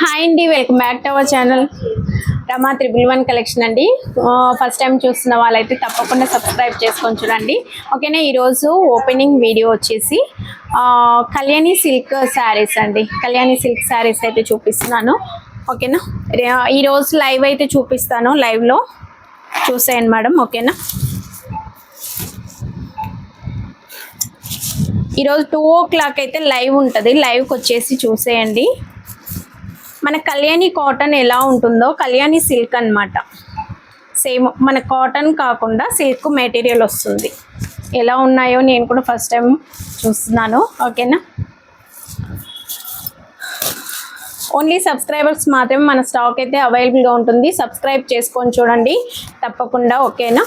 Hi అండి welcome back to our channel Rama triple one collection అండి. First time చూస్తున్న వాళ్ళైతే తప్పకుండా సబ్స్క్రైబ్ చేసుకొని చూడండి. ఓకేనా ఈరోజు ఓపెనింగ్ వీడియో వచ్చేసి కళ్యాణి సిల్క్ శారీస్ అండి. కళ్యాణి సిల్క్ శారీస్ అయితే చూపిస్తున్నాను. ఓకేనా రే- ఈరోజు లైవ్ అయితే చూపిస్తాను లైవ్లో చూసేయండి మేడం ఓకేనా? ఈరోజు టూ ఓ క్లాక్ అయితే లైవ్ ఉంటుంది. లైవ్కి వచ్చేసి చూసేయండి. మన కళ్యాణి కాటన్ ఎలా ఉంటుందో కళ్యాణి సిల్క్ అన్నమాట. సేమ్ మన కాటన్ కాకుండా సిల్క్ మెటీరియల్ వస్తుంది. ఎలా ఉన్నాయో నేను కూడా ఫస్ట్ టైం చూస్తున్నాను. ఓకేనా ఓన్లీ సబ్స్క్రైబర్స్ మాత్రమే మన స్టాక్ అయితే అవైలబుల్గా ఉంటుంది. సబ్స్క్రైబ్ చేసుకొని చూడండి. తప్పకుండా ఓకేనా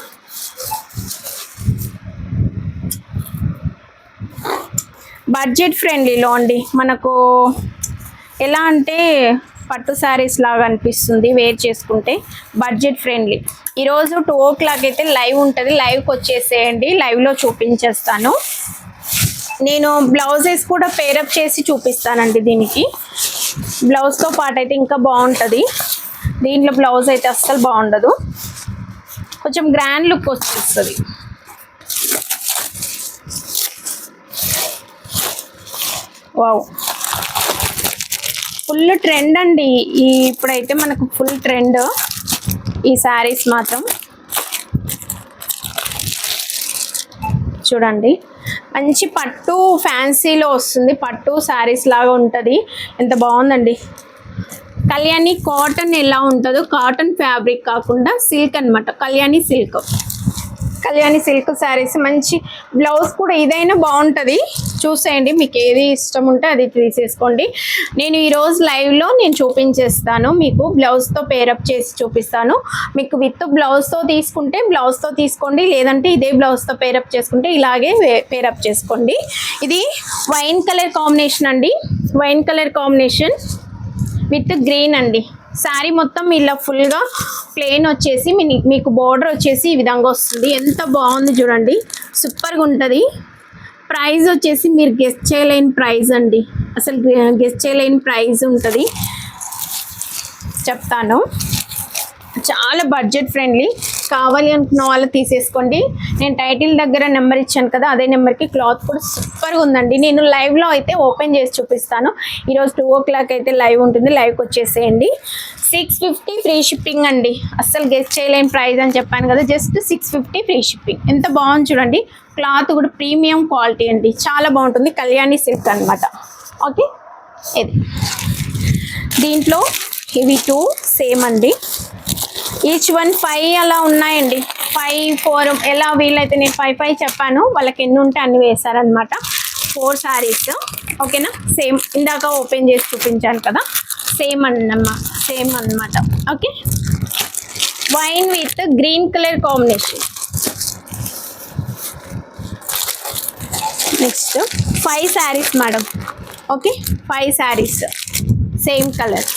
బడ్జెట్ ఫ్రెండ్లీలో అండి. మనకు ఎలా అంటే పట్టు శారీస్ లాగా అనిపిస్తుంది వేర్ చేసుకుంటే. బడ్జెట్ ఫ్రెండ్లీ ఈరోజు టూ ఓ క్లాక్ అయితే లైవ్ ఉంటుంది. లైవ్కి వచ్చేసేయండి. లైవ్లో చూపించేస్తాను. నేను బ్లౌజెస్ కూడా పేరప్ చేసి చూపిస్తానండి దీనికి. బ్లౌజ్తో పాటు అయితే ఇంకా బాగుంటుంది. దీంట్లో బ్లౌజ్ అయితే అస్సలు బాగుండదు. కొంచెం గ్రాండ్ లుక్ వచ్చేస్తుంది. వావ్. ఫుల్ ట్రెండ్ అండి. ఈ ఇప్పుడైతే మనకు ఫుల్ ట్రెండ్ ఈ శారీస్ మాత్రం. చూడండి. మంచి పట్టు ఫ్యాన్సీలో వస్తుంది. పట్టు శారీస్ లాగా ఉంటుంది. ఎంత బాగుందండి. కళ్యాణి కాటన్ ఎలా ఉంటుందో కాటన్ ఫ్యాబ్రిక్ కాకుండా సిల్క్ అన్నమాట. Kalyani silk Kalyani silk sarees మంచి బ్లౌజ్ కూడా ఇదైనా బాగుంటుంది. చూసేయండి మీకు ఏది ఇష్టం ఉంటే అది తీసేసుకోండి. నేను ఈరోజు లైవ్లో నేను చూపించేస్తాను మీకు బ్లౌజ్తో పేరప్ చేసి చూపిస్తాను. మీకు విత్ బ్లౌజ్తో తీసుకుంటే బ్లౌజ్తో తీసుకోండి లేదంటే ఇదే బ్లౌజ్తో పేరప్ చేసుకుంటే ఇలాగే పేరప్ చేసుకోండి. ఇది వైన్ కలర్ కాంబినేషన్ అండి. Wine colour combination with green అండి. శారీ మొత్తం ఇలా ఫుల్గా ప్లెయిన్ వచ్చేసి మీ- మీకు బోర్డర్ వచ్చేసి ఈ విధంగా వస్తుంది. ఎంత బాగుంది చూడండి. సూపర్గా ఉంటుంది. ప్రైస్ వచ్చేసి మీరు గెస్ట్ చేయలేని ప్రైస్ అండి. అసలు గెస్ట్ చేయలేని ప్రైస్ ఉంటుంది. చెప్తాను. చాలా బడ్జెట్ ఫ్రెండ్లీ. కావాలి అనుకున్న వాళ్ళు తీసేసుకోండి. నేను టైటిల్ దగ్గర నెంబర్ ఇచ్చాను కదా అదే నెంబర్కి క్లాత్ కూడా సూపర్గా ఉందండి. నేను లైవ్లో అయితే ఓపెన్ చేసి చూపిస్తాను. ఈరోజు టూ ఓ క్లాక్ అయితే లైవ్ ఉంటుంది లైవ్కి వచ్చేసేయండి. సిక్స్ ఫిఫ్టీ ఫ్రీ షిప్పింగ్ అండి. అస్సలు గెస్ట్ చేయలేని ప్రైస్ అని చెప్పాను కదా just six fifty free shipping. ఎంత బాగుంది చూడండి. క్లాత్ కూడా ప్రీమియం క్వాలిటీ అండి. చాలా బాగుంటుంది. కళ్యాణి సిల్క్ అన్నమాట. ఓకే? ఇది దీంట్లో ఇవి టూ సేమ్ అండి. ఈచ్ వన్ ఫైవ్ అలా ఉన్నాయండి. ఫైవ్ ఫోర్ ఎలా వీలైతే నేను ఫైవ్ ఫైవ్ చెప్పాను. వాళ్ళకి ఎన్ని ఉంటే అన్ని వేశారనమాట ఫోర్ శారీస్ ఓకేనా సేమ్ ఇందాక ఓపెన్ చేసి చూపించాను కదా. సేమ్ అన్నమ్మా. సేమ్ అన్నమాట. Okay wine with green colour combination next five sarees madam okay five sarees same colour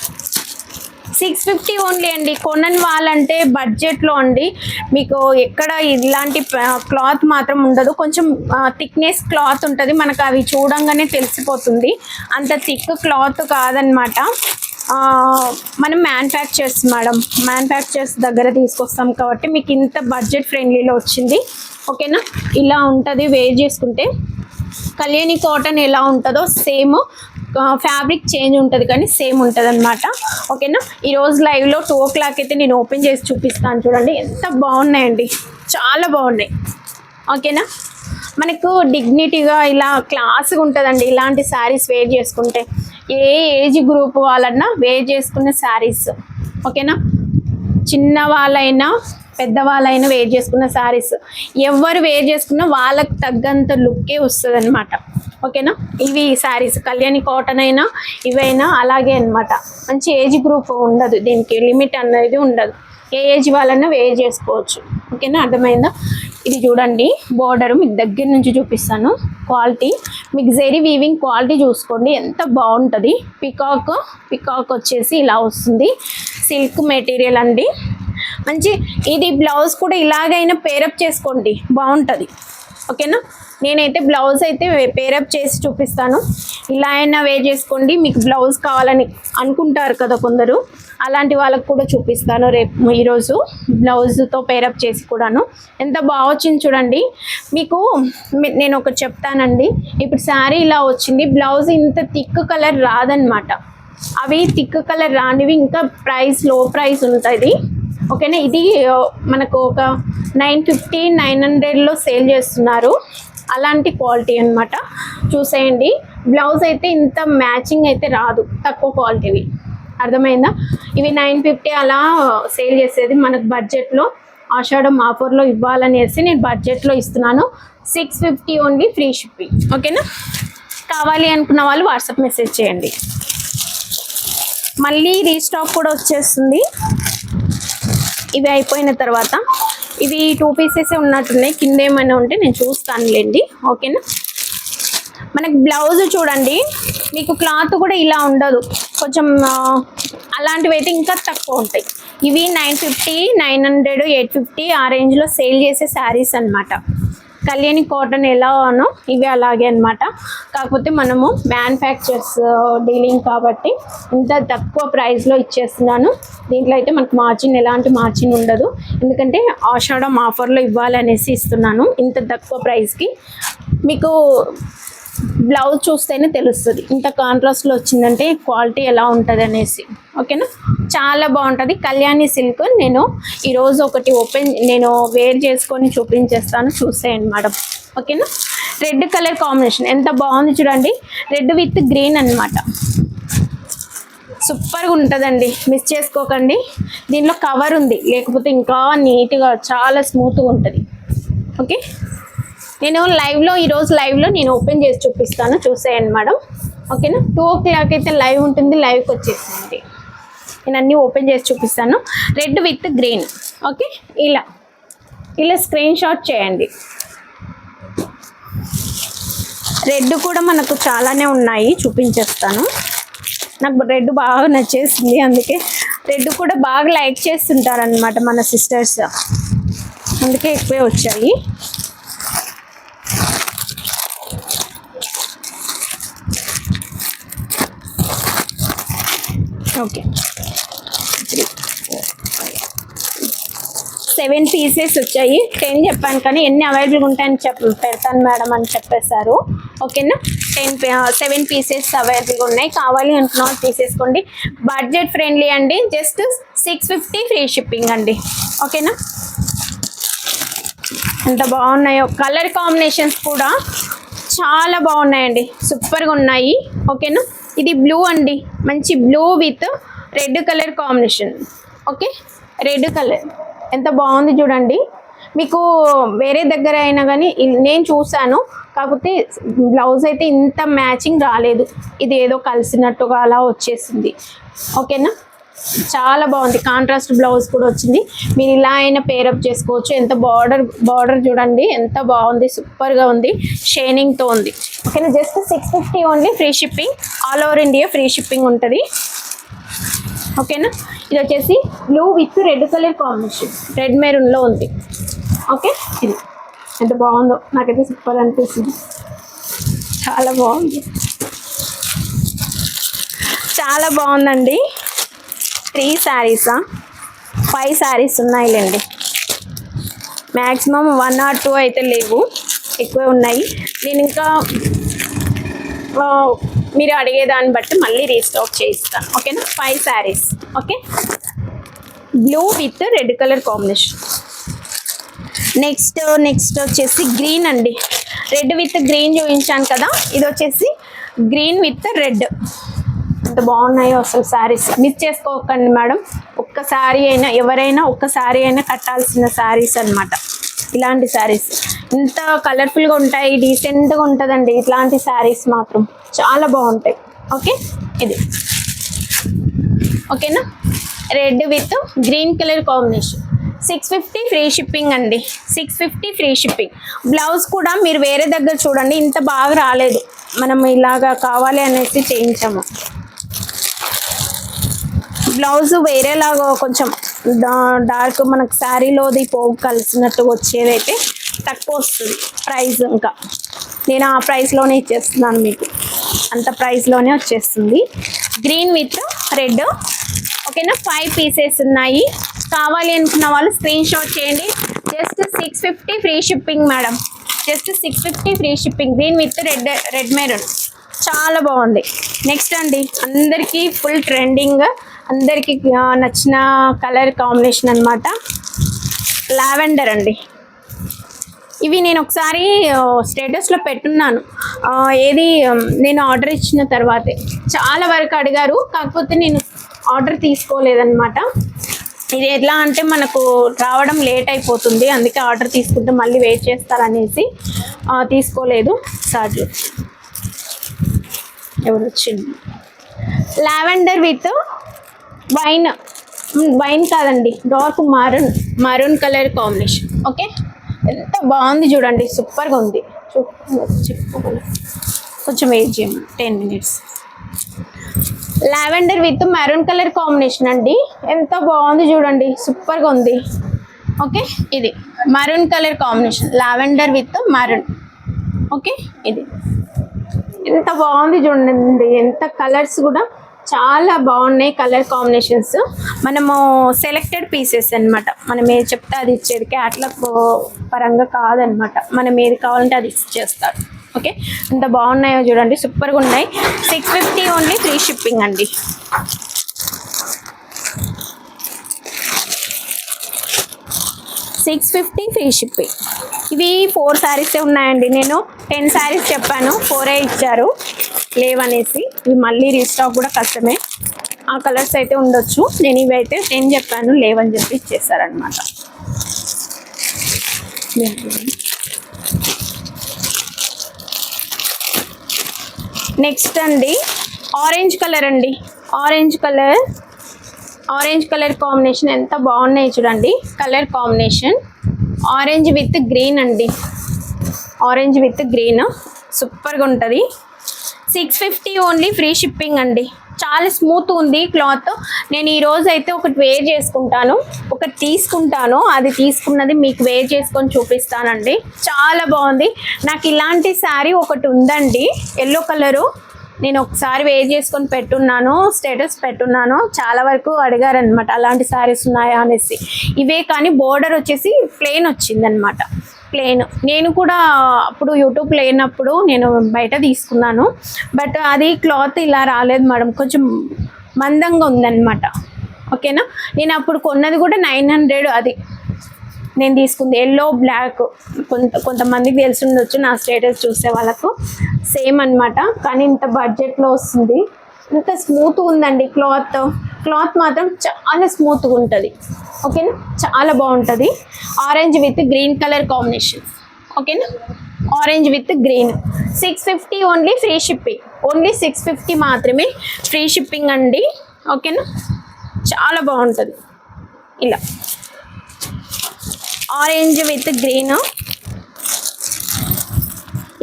six fifty only అండి. కొనని వాళ్ళంటే బడ్జెట్లో అండి. మీకు ఎక్కడ ఇలాంటి క్లాత్ మాత్రం ఉండదు. కొంచెం థిక్నెస్ క్లాత్ ఉంటుంది. మనకు అవి చూడంగానే తెలిసిపోతుంది. అంత థిక్ క్లాత్ కాదనమాట. మనం మ్యానుఫ్యాక్చర్స్ మేడం. మ్యానుఫ్యాక్చర్స్ దగ్గర తీసుకొస్తాం కాబట్టి మీకు ఇంత బడ్జెట్ ఫ్రెండ్లీలో వచ్చింది. ఓకేనా? ఇలా ఉంటుంది వేర్ చేసుకుంటే. కళ్యాణి కాటన్ ఎలా ఉంటుందో సేమ్ ఫ్యాబ్రిక్ చేంజ్ ఉంటుంది కానీ సేమ్ ఉంటుంది అనమాట ఓకేనా ఈరోజు లైవ్లో టూ ఓ క్లాక్ అయితే నేను ఓపెన్ చేసి చూపిస్తాను చూడండి. ఎంత బాగున్నాయండి. చాలా బాగున్నాయి. ఓకేనా? మనకు డిగ్నిటీగా ఇలా క్లాస్గా ఉంటుందండి. ఇలాంటి శారీస్ వేర్ చేసుకుంటే ఏ ఏజ్ గ్రూప్ వాళ్ళన్నా వేర్ చేసుకునే శారీస్ ఓకేనా? చిన్న వాళ్ళైనా పెద్దవాళ్ళైనా వేర్ చేసుకున్న శారీస్. ఎవరు వేర్ చేసుకున్నా వాళ్ళకి తగ్గంత లుక్కే వస్తుంది అనమాట ఓకేనా? ఇవి శారీస్ కళ్యాణి కాటన్ అయినా ఇవైనా అలాగే అన్నమాట. మంచి ఏజ్ గ్రూప్ ఉండదు దీనికి లిమిట్ అనేది ఉండదు. ఏ ఏజ్ వాళ్ళన్నా వేర్ చేసుకోవచ్చు. ఓకేనా? అర్థమైందా? ఇది చూడండి బోర్డర్ మీకు దగ్గర నుంచి చూపిస్తాను. క్వాలిటీ మీకు జెరీ వీవింగ్ క్వాలిటీ చూసుకోండి. ఎంత బాగుంటుంది. పికాక్ పికాక్ వచ్చేసి ఇలా వస్తుంది. సిల్క్ మెటీరియల్ అండి. మంచి ఇది బ్లౌజ్ కూడా ఇలాగైనా పేరప్ చేసుకోండి. బాగుంటుంది. ఓకేనా? నేనైతే బ్లౌజ్ అయితే పేరప్ చేసి చూపిస్తాను. ఇలా అయినా వే చేసుకోండి. మీకు బ్లౌజ్ కావాలని అనుకుంటారు కదా కొందరు. అలాంటి వాళ్ళకు కూడా చూపిస్తాను రేపు ఈరోజు బ్లౌజ్తో పేరప్ చేసి కూడాను. ఎంత బాగా వచ్చింది చూడండి. మీకు నేను ఒకటి చెప్తానండి. ఇప్పుడు శారీ ఇలా వచ్చింది. బ్లౌజ్ ఇంత థిక్ కలర్ రాదనమాట అవి థిక్ కలర్ రానివి ఇంకా ప్రైస్లో ప్రైస్ ఉంటుంది. ఓకేనా? ఇది మనకు ఒక నైన్ ఫిఫ్టీ నైన్ హండ్రెడ్లో సేల్ చేస్తున్నారు. అలాంటి క్వాలిటీ అన్నమాట. చూసేయండి. బ్లౌజ్ అయితే ఇంత మ్యాచింగ్ అయితే రాదు. తక్కువ క్వాలిటీవి. అర్థమైందా? ఇవి నైన్ ఫిఫ్టీ అలా సేల్ చేసేది మనకు బడ్జెట్లో. ఆషాఢం ఆఫర్లో ఇవ్వాలనేసి నేను బడ్జెట్లో ఇస్తున్నాను. Six fifty only free shipping. ఓకేనా? కావాలి అనుకున్న వాళ్ళు వాట్సాప్ మెసేజ్ చేయండి. మళ్ళీ రీస్టాక్ కూడా వచ్చేస్తుంది. ఇవి అయిపోయిన తర్వాత ఇవి టూ పీసెస్ ఉన్నట్టున్నాయి. కింద ఏమైనా ఉంటే నేను చూస్తానులేండి. ఓకేనా? మనకి బ్లౌజ్ చూడండి. మీకు క్లాత్ కూడా ఇలా ఉండదు. కొంచెం అలాంటివి అయితే ఇంకా తక్కువ ఉంటాయి. ఇవి nine fifty nine hundred eight fifty ఆ రేంజ్లో సేల్ చేసే శారీస్ అన్నమాట. కళ్యాణి కాటన్ ఎలానో ఇవి అలాగే అనమాట కాకపోతే మనము మ్యానుఫ్యాక్చర్స్ డీలింగ్ uh, కాబట్టి ఇంత తక్కువ ప్రైస్లో ఇచ్చేస్తున్నాను. దీంట్లో అయితే మనకు మార్జిన్ ఎలాంటి మార్జిన్ ఉండదు. ఎందుకంటే ఆషాఢం ఆఫర్లో ఇవ్వాలనేసి ఇస్తున్నాను. ఇంత తక్కువ ప్రైస్కి మీకు బ్లౌజ్ చూస్తేనే తెలుస్తుంది. ఇంత కాంట్రాస్ట్లో వచ్చిందంటే క్వాలిటీ ఎలా ఉంటుంది అనేసి. ఓకేనా చాలా బాగుంటుంది. కళ్యాణి సిల్క్ నేను ఈరోజు ఒకటి ఓపెన్ నేను వేర్ చేసుకొని చూపించేస్తాను. చూసేయండి మేడం ఓకేనా రెడ్ కలర్ కాంబినేషన్ ఎంత బాగుంది చూడండి. రెడ్ విత్ గ్రీన్ అన్నమాట. సూపర్గా ఉంటుందండి. మిస్ చేసుకోకండి. దీనిలో కవర్ ఉంది. లేకపోతే ఇంకా నీట్గా చాలా స్మూత్గా ఉంటుంది. ఓకే నేను లైవ్లో ఈరోజు లైవ్లో నేను ఓపెన్ చేసి చూపిస్తాను. చూసేయండి మేడం ఓకేనా టూ ఓ క్లాక్ అయితే లైవ్ ఉంటుంది లైవ్కి వచ్చేసింది నేను అన్నీ ఓపెన్ చేసి చూపిస్తాను. రెడ్ విత్ గ్రీన్ ఓకే ఇలా. ఇలా స్క్రీన్ షాట్ చేయండి. రెడ్ కూడా మనకు చాలానే ఉన్నాయి చూపించేస్తాను. నాకు రెడ్ బాగా నచ్చేసింది అందుకే. రెడ్ కూడా బాగా లైక్ చేస్తుంటారనమాట మన సిస్టర్స్ అందుకే ఎక్కువే వచ్చాయి. ఓకే త్రీ సెవెన్ పీసెస్ వచ్చాయి. టెన్ చెప్పాను కానీ ఎన్ని అవైలబుల్ ఉంటాయని చెప్ పెడతాను మేడం అని చెప్పేశారు. ఓకేనా టెన్ సెవెన్ పీసెస్ అవైలబుల్గా ఉన్నాయి. కావాలి అనుకున్న వాళ్ళు తీసేసుకోండి. బడ్జెట్ ఫ్రెండ్లీ అండి. Just six fifty free shipping అండి. ఓకేనా ఎంత బాగున్నాయో. కలర్ కాంబినేషన్స్ కూడా చాలా బాగున్నాయండి. సూపర్గా ఉన్నాయి. ఓకేనా ఇది బ్లూ అండి. మంచి blue with red colour combination okay red colour ఎంత బాగుంది చూడండి. మీకు వేరే దగ్గర అయినా కానీ నేను చూసాను కాకపోతే బ్లౌజ్ అయితే ఇంత మ్యాచింగ్ రాలేదు. ఇది ఏదో కలిసినట్టుగా అలా వచ్చేసింది. ఓకేనా చాలా బాగుంది. కాంట్రాస్ట్ బ్లౌజ్ కూడా వచ్చింది. మీరు ఇలా అయినా పేరప్ చేసుకోవచ్చు. ఎంత బార్డర్ బార్డర్ చూడండి. ఎంత బాగుంది. సూపర్గా ఉంది. షైనింగ్తో ఉంది. ఓకేనా just six fifty only free shipping all over India free shipping ఉంటుంది. ఓకేనా ఇది వచ్చేసి blue with red colour combination red మెరూన్లో ఉంది. ఓకే ఇది ఎంత బాగుందో నాకైతే సూపర్ అనిపిస్తుంది. చాలా బాగుంది. చాలా బాగుందండి. త్రీ శారీసా ఫైవ్ శారీస్ ఉన్నాయిలేండి. మ్యాక్సిమం వన్ ఆర్ టూ అయితే లేవు. ఎక్కువే ఉన్నాయి. నేను ఇంకా మీరు అడిగేదాన్ని బట్టి మళ్ళీ రీస్టాక్ చేయిస్తాను. ఓకేనా? Five sarees. Okay? Blue with red colour combination. Next next వచ్చేసి గ్రీన్ అండి. రెడ్ విత్ గ్రీన్ చూపించాను కదా? ఇది వచ్చేసి గ్రీన్ విత్ రెడ్. ఎంత బాగున్నాయో అసలు శారీస్. మిస్ చేసుకోకండి మేడం. ఒక్క శారీ అయినా ఎవరైనా ఒక్క శారీ అయినా కట్టాల్సిన శారీస్ అన్నమాట. ఇలాంటి శారీస్. ఇంత కలర్ఫుల్గా ఉంటాయి డీసెంట్గా ఉంటుందండి. ఇట్లాంటి శారీస్ మాత్రం చాలా బాగుంటాయి. ఓకే ఇది. ఓకేనా red with green colour combination six fifty free shipping అండి. Six fifty free shipping blouse కూడా మీరు వేరే దగ్గర చూడండి. ఇంత బాగా రాలేదు. మనం ఇలాగా కావాలి అనేసి చేయించాము. బ్లౌజ్ వేరేలాగా కొంచెం డార్క్ మనకు శారీలోది పోగు కలిసినట్టు వచ్చేదైతే తక్కువ వస్తుంది ప్రైస్ ఇంకా. నేను ఆ ప్రైస్లోనే ఇచ్చేస్తున్నాను మీకు. అంత ప్రైస్లోనే వచ్చేస్తుంది. Green with red. ఓకేనా? ఫైవ్ పీసెస్ ఉన్నాయి. కావాలి అనుకున్న వాళ్ళు స్క్రీన్ షాట్ చేయండి. Just six fifty free shipping madam. Just six fifty free shipping. Green with red red maroon. చాలా బాగుంది. నెక్స్ట్ అండి. అందరికీ ఫుల్ ట్రెండింగ్ అందరికీ నచ్చిన కలర్ కాంబినేషన్ అనమాట లావెండర్ అండి. ఇవి నేను ఒకసారి స్టేటస్లో పెట్టున్నాను. ఏది నేను ఆర్డర్ ఇచ్చిన తర్వాతే. చాలా వరకు అడిగారు కాకపోతే నేను ఆర్డర్ తీసుకోలేదన్నమాట. ఇది ఎట్లా అంటే మనకు రావడం లేట్ అయిపోతుంది అందుకే ఆర్డర్ తీసుకుంటే మళ్ళీ వెయిట్ చేస్తారనేసి తీసుకోలేదు సార్లు. ఎవరు వచ్చింది లావెండర్ విత్ వైన్ వైన్ కాదండి. Dark maroon maroon colour combination okay ఎంత బాగుంది చూడండి. సూపర్గా ఉంది. చూ కొంచెం వెయిట్ చేయమని ten minutes lavender with maroon colour combination అండి. ఎంత బాగుంది చూడండి. సూపర్గా ఉంది. ఓకే ఇది. Maroon colour combination lavender with maroon okay ఇది. ఎంత బాగుంది చూడండి. ఎంత కలర్స్ కూడా చాలా బాగున్నాయి కలర్ కాంబినేషన్స్. మనము సెలెక్టెడ్ పీసెస్ అన్నమాట. మనం ఏది చెప్తే అది ఇచ్చేది క్యాట్లాగ్ పరంగా కాదనమాట మనం ఏది కావాలంటే అది ఇచ్చేస్తారు. ఓకే? ఎంత బాగున్నాయో చూడండి. సూపర్గా ఉన్నాయి. Six fifty only free shipping అండి. సిక్స్ ఫిఫ్టీ ఫ్రీ షిప్పింగ్ ఇవి ఫోర్ శారీసే ఉన్నాయండి. నేను టెన్ శారీస్ చెప్పాను. ఫోరే ఇచ్చారు. లేవనేసి ఇవి మళ్ళీ రీస్టాక్ కూడా కష్టమే. ఆ కలర్స్ అయితే ఉండొచ్చు. నేను ఇవి అయితే టెన్ చెప్పాను లేవని చెప్పి ఇచ్చేసారనమాట నెక్స్ట్ అండి ఆరెంజ్ కలర్ అండి. Orange colour orange colour combination ఎంత బాగున్నాయి చూడండి. Colour combination orange with green అండి. ఆరెంజ్ విత్ గ్రీన్ సూపర్గా ఉంటుంది. Six fifty only free shipping అండి. చాలా స్మూత్ ఉంది క్లాత్ నేను ఈ రోజు అయితే ఒకటి వేర్ చేసుకుంటాను ఒకటి తీసుకుంటాను. అది తీసుకున్నది మీకు వేర్ చేసుకొని చూపిస్తానండి. చాలా బాగుంది. నాకు ఇలాంటి శారీ ఒకటి ఉందండి. ఎల్లో కలరు నేను ఒకసారి వేర్ చేసుకొని పెట్టున్నాను స్టేటస్ పెట్టున్నాను. చాలా వరకు అడిగారనమాట అలాంటి శారీస్ ఉన్నాయా? అనేసి. ఇవే కానీ బోర్డర్ వచ్చేసి ప్లెయిన్ వచ్చిందనమాట ప్లేన్. నేను కూడా అప్పుడు యూట్యూబ్ లేనప్పుడు నేను బయట తీసుకున్నాను. బట్ అది క్లాత్ ఇలా రాలేదు మేడం. కొంచెం మందంగా ఉందన్నమాట. ఓకేనా? నేను అప్పుడు కొన్నది కూడా నైన్ హండ్రెడ్ అది. నేను తీసుకుంది. Yellow black. కొంత కొంతమందికి తెలిసి ఉండొచ్చు. నా స్టేటస్ చూసే వాళ్ళకు సేమ్ అనమాట కానీ ఇంత బడ్జెట్లో వస్తుంది. ఇంత స్మూత్గా ఉందండి క్లాత్ క్లాత్ మాత్రం చాలా స్మూత్గా ఉంటుంది. ఓకేనా చాలా బాగుంటుంది. Orange with green colour combination ఓకేనా orange with green six fifty only free shipping only six fifty మాత్రమే ఫ్రీ షిప్పింగ్ అండి. ఓకేనా చాలా బాగుంటుంది. ఇలా. ఆరెంజ్ విత్ గ్రీన్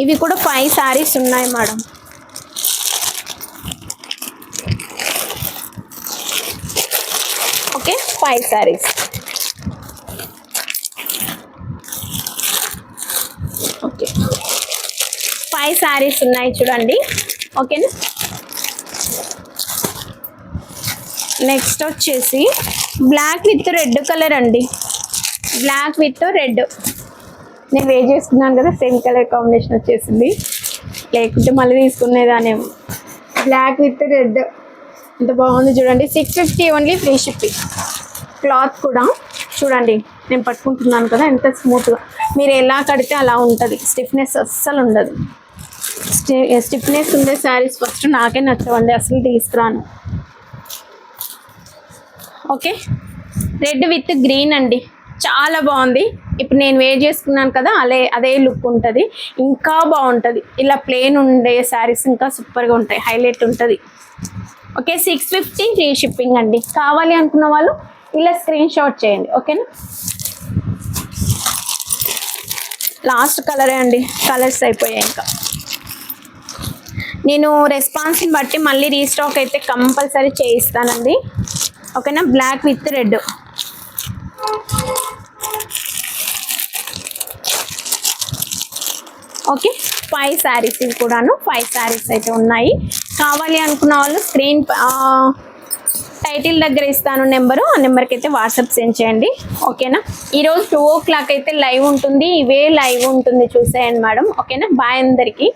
ఇవి కూడా ఫైవ్ శారీస్ ఉన్నాయి madam okay five sarees okay five sarees ఉన్నాయి చూడండి. ఓకేనా నెక్స్ట్ వచ్చేసి బ్లాక్ విత్ రెడ్ కలర్ అండి. బ్లాక్ విత్ రెడ్ నేను వే చేసుకున్నాను కదా సేమ్ కలర్ కాంబినేషన్ వచ్చేసింది. లేకుంటే మళ్ళీ తీసుకునేదానేమో బ్లాక్ విత్ రెడ్ ఎంత బాగుంది చూడండి. Six fifty only free shipping cloth కూడా. చూడండి నేను పట్టుకుంటున్నాను కదా ఎంత స్మూత్గా మీరు ఎలా కడితే అలా ఉంటుంది. స్టిఫ్నెస్ అస్సలు ఉండదు. స్టిఫ్నెస్ ఉండే శారీస్ ఫస్ట్ నాకే నచ్చవండి అసలు తీసుకురాను. ఓకే? రెడ్ విత్ గ్రీన్ అండి. చాలా బాగుంది. ఇప్పుడు నేను వేర్ చేసుకున్నాను కదా అదే అదే లుక్ ఉంటుంది. ఇంకా బాగుంటుంది. ఇలా ప్లేన్ ఉండే శారీస్ ఇంకా సూపర్గా ఉంటాయి. హైలైట్ ఉంటుంది. Okay six fifty free shipping అండి. కావాలి అనుకున్న వాళ్ళు ఇలా స్క్రీన్ షాట్ చేయండి ఓకేనా లాస్ట్ కలరే అండి కలర్స్ అయిపోయాయి ఇంకా. నేను రెస్పాన్స్ని బట్టి మళ్ళీ రీస్టాక్ అయితే కంపల్సరీ చేయిస్తానండి ఓకేనా black with red okay five sarees కూడాను ఫైవ్ శారీస్ అయితే ఉన్నాయి. కావాలి అనుకున్న వాళ్ళు స్క్రీన్ టైటిల్ దగ్గర ఇస్తాను నెంబరు. ఆ నెంబర్కి అయితే వాట్సాప్ సెండ్ చేయండి. ఓకేనా? ఈరోజు టూ ఓ క్లాక్ అయితే లైవ్ ఉంటుంది. ఇవే లైవ్ ఉంటుంది చూసేయండి మేడం. ఓకేనా? బాయ్ అందరికీ.